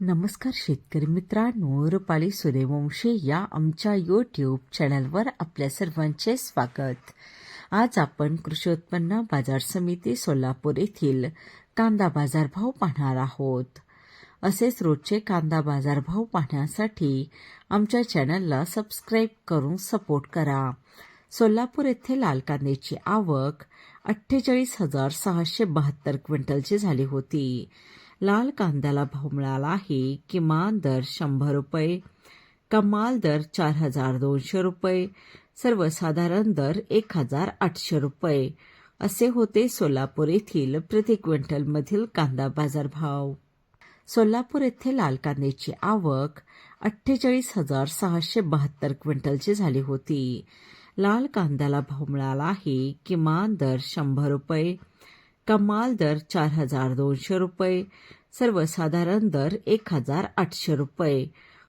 नमस्कार शेतकरी मित्रांनो रुपाली सूर्यवंशी या आमच्या यूट्यूब चॅनलवर आपल्या सर्वांचे स्वागत. आज आपण कृषी उत्पन्न बाजार समिती सोलापूर येथील कांदा बाजारभाव पाहणार आहोत. असेच रोजचे कांदा बाजारभाव पाहण्यासाठी आमच्या चॅनलला सबस्क्राईब करून सपोर्ट करा. सोलापूर येथे लाल कांद्याची आवक अठ्ठेचाळीस हजार सहाशे बहात्तर क्विंटलची झाली होती. लाल कांद्याला भाव मिळाला आहे. किमान दर शंभर रुपये कमाल दर चार हजार दोनशे रुपये सर्वसाधारण दर एक हजार आठशे रुपये. असे होते सोलापूर येथील प्रति क्विंटलमधील कांदा बाजारभाव. सोलापूर येथे लाल कांद्याची आवक अठ्ठेचाळीस हजार सहाशे बहात्तर क्विंटलची झाली होती. लाल कांद्याला भाव मिळाला आहे. किमान दर शंभर रुपये कमाल दर चार हजार दोनशे रुपये सर्वसाधारण दर एक हजार आठशे रुपये.